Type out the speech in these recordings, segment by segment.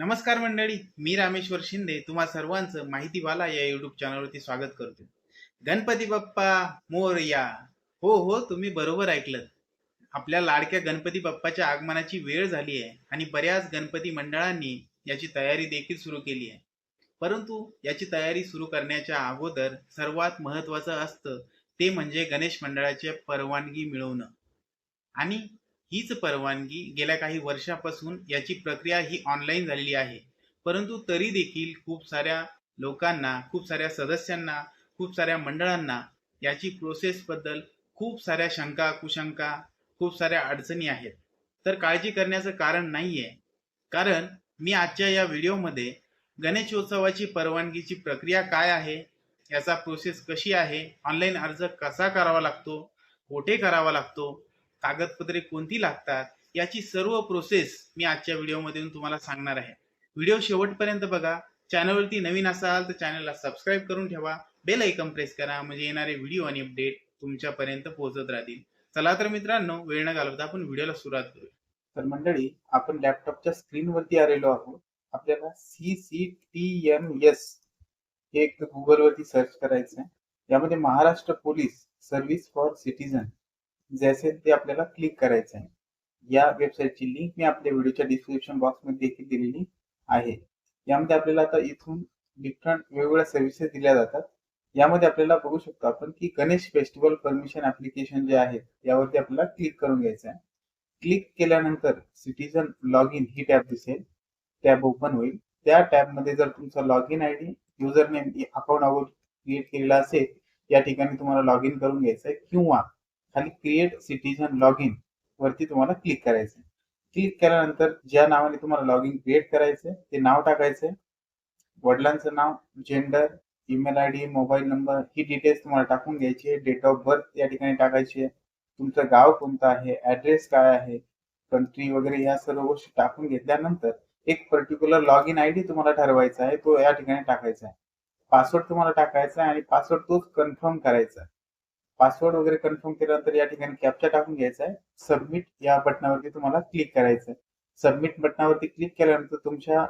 नमस्कार मंडळी मी रामेश्वर शिंदे. तुम्हा सर्वांचं माहितीवाला या युट्यूब चॅनलवरती स्वागत करतो. गणपती बाप्पा मोरया. हो हो तुम्ही बरोबर ऐकलं. आपल्या लाडक्या गणपती बाप्पाच्या आगमनाची वेळ झाली आहे आणि बऱ्याच गणपती मंडळांनी याची तयारी देखील सुरू केली आहे. परंतु याची तयारी सुरू करण्याच्या अगोदर सर्वात महत्त्वाचं असतं ते म्हणजे गणेश मंडळाची परवानगी मिळवणं. आणि हीच परवानगी गेल्या काही वर्षापासून याची प्रक्रिया ही ऑनलाईन झालेली आहे. परंतु तरी देखील खूप साऱ्या लोकांना खूप साऱ्या सदस्यांना खूप साऱ्या मंडळांना याची प्रोसेसबद्दल खूप साऱ्या शंका कुशंका खूप साऱ्या अडचणी आहेत. तर काळजी करण्याचं कारण नाही आहे कारण मी आजच्या या व्हिडिओमध्ये गणेशोत्सवाची परवानगीची प्रक्रिया काय आहे याचा प्रोसेस कशी आहे ऑनलाईन अर्ज कसा करावा लागतो कोठे करावा लागतो कागदपत्रे कोणती लागतात याची सर्व प्रोसेस मी आजच्या व्हिडिओमध्ये तुम्हाला सांगणार आहे. व्हिडिओ शेवटपर्यंत बघा. चॅनलवरती नवीन असाल तर चॅनलला सबस्क्राईब करून ठेवा. बेल ऐकन प्रेस करा. म्हणजे येणारे व्हिडिओ आणि अपडेट तुमच्यापर्यंत पोहोचत राहतील. चला तर मित्रांनो वेळ न घालवता आपण व्हिडिओला सुरुवात करूया. तर मंडळी आपण लॅपटॉपच्या स्क्रीनवरती आलेलो आहोत. आपल्याला C C T M S हे एक गुगलवरती सर्च करायचं आहे यामध्ये Maharashtra police service for citizen जे असेल ते आपल्याला क्लिक करायचं आहे. या वेबसाईटची लिंक मी आपल्या व्हिडिओच्या डिस्क्रिप्शन बॉक्समध्ये देखील दिलेली आहे. यामध्ये आपल्याला आता इथून डिफरंट वेगवेगळ्या सर्व्हिसेस दिल्या जातात. यामध्ये आपल्याला बघू शकतो आपण की गणेश फेस्टिवल परमिशन ऍप्लिकेशन जे आहे यावरती आपल्याला क्लिक करून घ्यायचं आहे. क्लिक केल्यानंतर सिटीजन लॉग इन ही टॅब दिसेल. टॅब ओपन होईल. त्या टॅबमध्ये जर तुमचा log in I D user name account account create केलेला असेल या ठिकाणी तुम्हाला लॉग इन करून घ्यायचं आहे किंवा खाली क्रिएट सिटीजन लॉग इन वरती तुम्हाला क्लिक करायचं क्लिक केल्यानंतर ज्या नावाने तुम्हाला लॉग इन क्रिएट करायचंय ते नाव टाकायचं वडिलांचं नाव gender email I D mobile number he details तुम्हाला टाकून घ्यायची आहे. डेट ऑफ बर्थ या ठिकाणी टाकायची आहे. तुमचं गाव कोणतं आहे? ऍड्रेस काय आहे? कंट्री वगैरे ह्या सर्व गोष्टी टाकून घेतल्यानंतर एक particular log in I D तुम्हाला ठरवायचा आहे. तो या ठिकाणी टाकायचा आहे. पासवर्ड तुम्हाला टाकायचा आहे आणि पासवर्ड तोच कन्फर्म करायचा आहे. पासवर्ड वगैरे कन्फर्म केल्यानंतर या ठिकाणी कॅप्चा टाकून घ्यायचा आहे. सबमिट या बटनावरती तुम्हाला क्लिक करायचं आहे. सबमिट बटनावरती क्लिक केल्यानंतर तुमच्या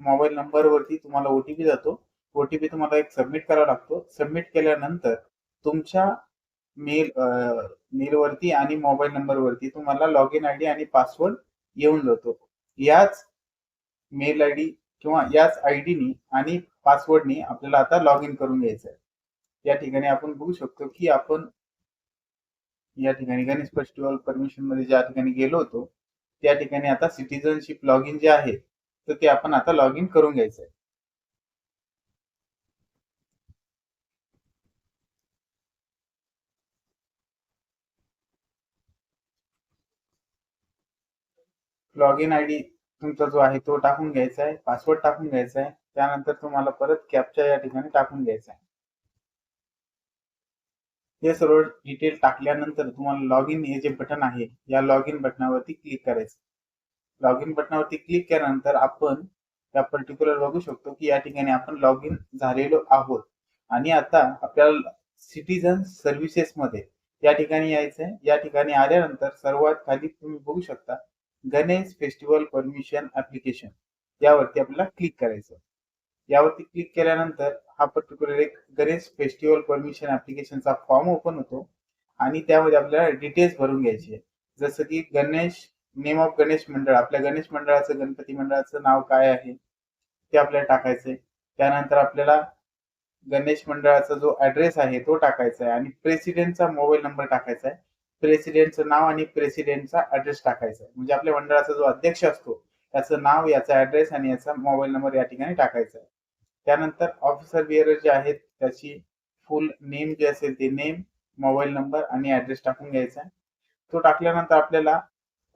मोबाईल नंबरवरती तुम्हाला ओटीपी जातो. ओटीपी तुम्हाला एक सबमिट करावा लागतो. सबमिट केल्यानंतर तुमच्या मेल मेलवरती आणि मोबाईल नंबरवरती तुम्हाला लॉग इन आय डी आणि पासवर्ड येऊन जातो. याच मेल आय डी किंवा याच आय डीनी आणि पासवर्डनी आपल्याला आता लॉग इन करून घ्यायचं आहे. या ठिकाणी आपण बघू शकतो की आपण या ठिकाणी गणेश फेस्टिवल परमिशनमध्ये ज्या ठिकाणी गेलो होतो त्या ठिकाणी आता सिटीजनशिप लॉग इन जे आहे तर ते आपण आता लॉग इन करून घ्यायचं आहे. लॉग इन आय डी तुमचा जो आहे तो टाकून घ्यायचा आहे पासवर्ड टाकून घ्यायचा आहे त्यानंतर तुम्हाला परत कॅपच्या या ठिकाणी टाकून घ्यायचा आहे. हे सर्व डिटेल टाकल्यानंतर तुम्हाला लॉग इन हे जे बटन आहे या लॉग इन बटनावरती क्लिक करायचं. लॉग इन बटनावरती क्लिक केल्यानंतर आपण या पर्टिक्युलर बघू शकतो की या ठिकाणी आपण लॉग इन झालेलो आहोत. आणि आता आपल्याला सिटीजन सर्व्हिसेस मध्ये या ठिकाणी यायचंय या ठिकाणी आल्यानंतर सर्वात खाली तुम्ही बघू शकता गणेश फेस्टिवल परमिशन ऍप्लिकेशन यावरती आपल्याला क्लिक करायचं. यावरती क्लिक केल्यानंतर हा पर्टिक्युलर एक गणेश फेस्टिवल परमिशन ऍप्लिकेशनचा फॉर्म ओपन होतो. आणि त्यामध्ये आपल्याला डिटेल्स भरून घ्यायची आहे. जसं की गणेश नेम ऑफ गणेश मंडळ. आपल्या गणेश मंडळाचं गणपती मंडळाचं नाव काय आहे? ते आपल्याला टाकायचंय. त्यानंतर आपल्याला गणेश मंडळाचा जो ऍड्रेस आहे तो टाकायचा आहे. आणि प्रेसिडेंटचा मोबाईल नंबर टाकायचा आहे. प्रेसिडेंटचं नाव आणि प्रेसिडेंटचा ऍड्रेस टाकायचा आहे. म्हणजे आपल्या मंडळाचा जो अध्यक्ष असतो त्याचं नाव याचा ऍड्रेस आणि याचा मोबाईल नंबर या ठिकाणी टाकायचा आहे. त्यानंतर ऑफिसर बिअर जे आहेत त्याची फुल नेम जे असेल ते नेम मोबाईल नंबर आणि ऍड्रेस टाकून घ्यायचा आहे. तो टाकल्यानंतर आपल्याला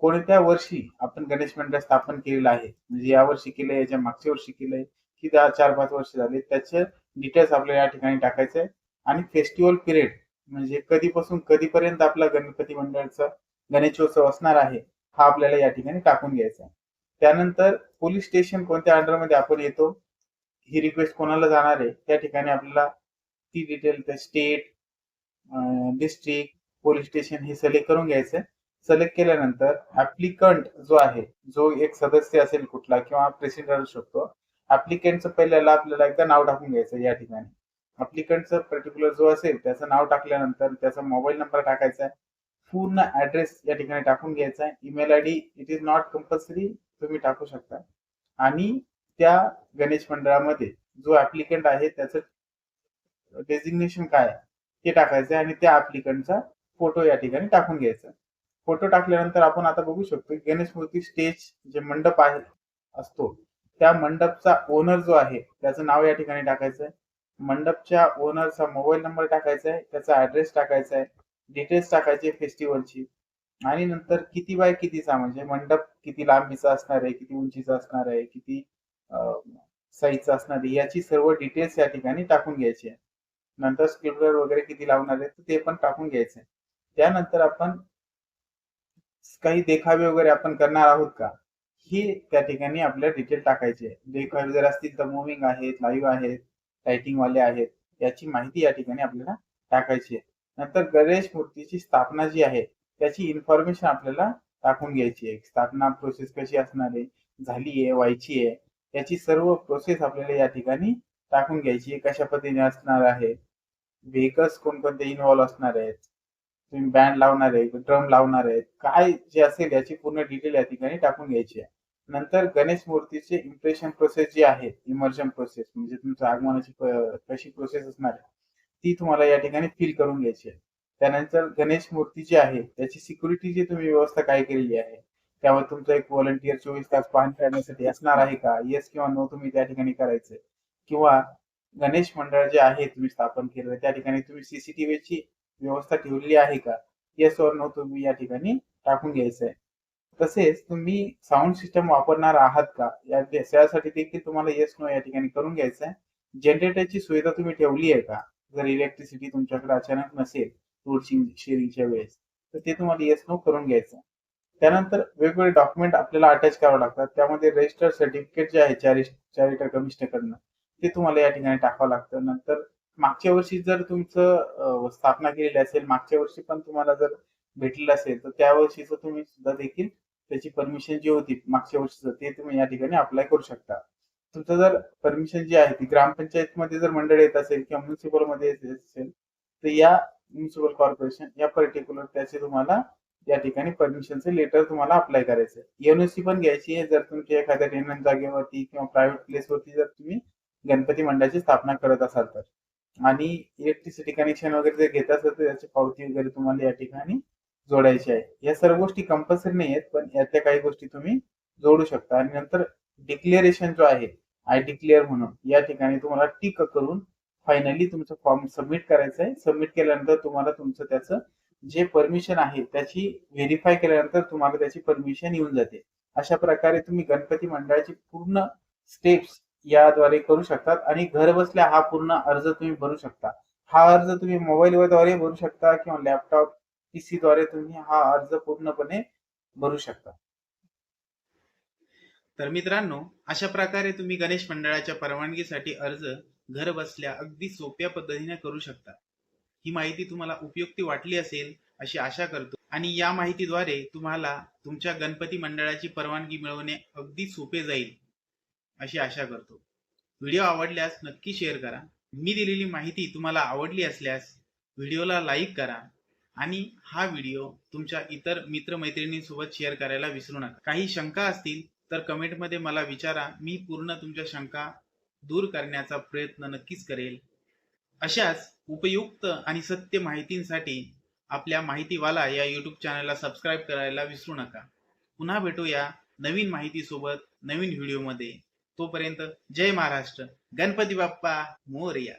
कोणत्या वर्षी आपण गणेश मंडळ स्थापन केलेलं आहे? म्हणजे या वर्षी केलंय याच्या मागच्या वर्षी केलंय की दहा चार पाच वर्ष झाले त्याचे डिटेल्स आपल्याला या ठिकाणी टाकायचे आहे. आणि फेस्टिवल पिरियड म्हणजे कधीपासून कधीपर्यंत आपला गणपती मंडळाचा गणेशोत्सव असणार आहे हा आपल्याला या ठिकाणी टाकून घ्यायचा आहे. त्यानंतर पोलीस स्टेशन कोणत्या अंडरमध्ये आपण येतो? ही रिक्वेस्ट कोणाला जाणार आहे? त्या ठिकाणी आपल्याला ती detail state district police station हे सिलेक्ट करून घ्यायचं सिलेक्ट केल्यानंतर ऍप्लिकंट जो आहे जो एक सदस्य असेल कुठला किंवा प्रेसिडेंट असू शकतो ऍप्लिकंटचं पहिल्याला आपल्याला एकदा नाव टाकून घ्यायचं या ठिकाणी. ऍप्लिकंटचं पर्टिक्युलर जो असेल त्याचं नाव टाकल्यानंतर त्याचा मोबाईल नंबर टाकायचा आहे. पूर्ण ऍड्रेस या ठिकाणी टाकून घ्यायचा आहे. Email I D it is not compulsory तुम्ही टाकू शकता. आणि त्या गणेश मंडळामध्ये जो ऍप्लिकंट आहे त्याचं डेझिग्नेशन काय ते टाकायचं आणि त्या ऍप्लिकंटचा फोटो या ठिकाणी टाकून घ्यायचा फोटो टाकल्यानंतर आपण आता बघू शकतो की गणेश मूर्ती स्टेज जे मंडप आहे असतो त्या मंडपचा ओनर जो आहे त्याचं नाव या ठिकाणी टाकायचं आहे. मंडपच्या ओनरचा मोबाईल नंबर टाकायचा आहे त्याचा ऍड्रेस टाकायचा आहे डिटेल्स टाकायचे फेस्टिवलची आणि नंतर किती बाय कितीचा म्हणजे मंडप किती लांबीचा असणार आहे किती उंचीचा असणार आहे किती साईज असणार आहे याची सर्व डिटेल्स या ठिकाणी टाकून घ्यायची आहे. नंतर स्क्रिप्टर वगैरे किती लावणार आहे ते पण टाकून घ्यायचे त्यानंतर आपण काही देखावे वगैरे आपण करणार आहोत का? ही त्या ठिकाणी आपल्या डिटेल टाकायचे आहे. देखावे जर असतील तर मुव्हिंग आहेत लाईव्ह आहेत लाइटिंग वाले आहेत याची माहिती या ठिकाणी आपल्याला टाकायची आहे. नंतर गणेश मूर्तीची स्थापना जी आहे त्याची इन्फॉर्मेशन आपल्याला टाकून घ्यायची आहे. स्थापना प्रोसेस कशी असणार आहे झाली आहे व्हायची आहे. याची सर्व प्रोसेस आपल्याला या ठिकाणी टाकून घ्यायची कशा पद्धतीने असणार आहे? व्हेकल्स कोणकोणते इन्व्हॉल्व्ह असणार आहेत? तुम्ही बँड लावणार आहे ड्रम लावणार आहेत काय जे असेल याची पूर्ण डिटेल या ठिकाणी टाकून घ्यायची आहे. नंतर गणेश मूर्तीचे इम्प्रेशन प्रोसेस जी आहे इमर्जन प्रोसेस म्हणजे तुमचं आगमनाची कशी प्रोसेस असणार आहे ती तुम्हाला या ठिकाणी फिल करून घ्यायची आहे. त्यानंतर गणेश मूर्ती जी आहे त्याची सिक्युरिटी जी तुम्ही व्यवस्था काय केलेली आहे? त्यावर तुमचं एक व्हॉलंटियर चोवीस तास पाहणी करण्यासाठी असणार आहे का? येस किंवा नो तुम्ही त्या ठिकाणी करायचंय किंवा गणेश मंडळ जे आहे तुम्ही स्थापन केलं त्या ठिकाणी तुम्ही सीसीटीव्हीची व्यवस्था ठेवलेली आहे का? येस और नो तुम्ही या ठिकाणी टाकून घ्यायचं आहे तसेच तुम्ही साऊंड सिस्टम वापरणार आहात का? या त्यासाठी देखील तुम्हाला येस नो या ठिकाणी करून घ्यायचं आहे जनरेटरची सुविधा तुम्ही ठेवली आहे का? जर इलेक्ट्रिसिटी तुमच्याकडे अचानक नसेल लोडशिंग शेअरिंगच्या वेळेस तर ते तुम्हाला येस नो करून घ्यायचं त्यानंतर वेगवेगळे डॉक्युमेंट आपल्याला अटॅच करावं लागतात. त्यामध्ये रजिस्टर सर्टिफिकेट जे आहे चॅरिटर कमिशनरकडनं ते तुम्हाला या ठिकाणी टाकावं लागतं. नंतर मागच्या वर्षी जर तुमचं स्थापना केलेली असेल मागच्या वर्षी पण तुम्हाला जर भेटलेलं असेल तर त्या वर्षीचं तुम्ही सुद्धा देखील त्याची परमिशन जी होती मागच्या वर्षीचं ते तुम्ही या ठिकाणी अप्लाय करू शकता. तुमचं जर परमिशन जी आहे ती ग्रामपंचायत मध्ये जर मंडळ येत असेल किंवा म्युन्सिपलमध्ये येत असेल तर या म्युन्सिपल कॉर्पोरेशन या पर्टिक्युलर त्याचे तुम्हाला या ठिकाणी परमिशनचे लेटर तुम्हाला अप्लाय करायचं एनओसी पण घ्यायची आहे जर तुमच्या एखाद्या टेनंट जागेवरती किंवा प्रायव्हेट प्लेसवरती जर तुम्ही गणपती मंडळाची स्थापना करत असाल तर. आणि इलेक्ट्रिसिटी कनेक्शन वगैरे जर घेत असेल तर त्याची पावती वगैरे तुम्हाला या ठिकाणी जोडायची आहे. या सर्व गोष्टी कंपल्सरी नाही आहेत पण यातल्या काही गोष्टी तुम्ही जोडू शकता. आणि नंतर डिक्लेरेशन जो आहे आय डिक्लेअर म्हणून या ठिकाणी तुम्हाला टिक करून फायनली तुमचं फॉर्म सबमिट करायचं आहे. सबमिट केल्यानंतर तुम्हाला तुमचं त्याचं जे परमिशन आहे त्याची व्हेरीफाय केल्यानंतर तुम्हाला त्याची परमिशन येऊन जाते. अशा प्रकारे तुम्ही गणपती मंडळाची पूर्ण स्टेप्स याद्वारे करू शकतात आणि घर बसल्या हा पूर्ण अर्ज तुम्ही भरू शकता. हा अर्ज तुम्ही मोबाईलद्वारे भरू शकता किंवा लॅपटॉप पीसी द्वारे तुम्ही हा अर्ज पूर्णपणे भरू शकता. तर मित्रांनो अशा प्रकारे तुम्ही गणेश मंडळाच्या परवानगीसाठी अर्ज घर बसल्या अगदी सोप्या पद्धतीने करू शकता. ही माहिती तुम्हाला उपयुक्ती वाटली असेल अशी आशा करतो. आणि या माहितीद्वारे तुम्हाला तुमच्या गणपती मंडळाची परवानगी मिळवणे अगदी सोपे जाईल अशी आशा करतो. व्हिडिओ आवडल्यास नक्की शेअर करा. मी दिलेली माहिती तुम्हाला आवडली असल्यास व्हिडिओला लाईक करा आणि हा व्हिडिओ तुमच्या इतर मित्रमैत्रिणींसोबत शेअर करायला विसरू नका. काही शंका असतील तर कमेंटमध्ये मला विचारा. मी पूर्ण तुमच्या शंका दूर करण्याचा प्रयत्न नक्कीच करेल. अशाच उपयुक्त आणि सत्य माहितींसाठी आपल्या माहितीवाला या यूट्यूब चॅनलला सबस्क्राईब करायला विसरू नका. पुन्हा भेटूया नवीन माहितीसोबत नवीन व्हिडिओमध्ये तोपर्यंत जय महाराष्ट्र. गणपती बाप्पा मोरया.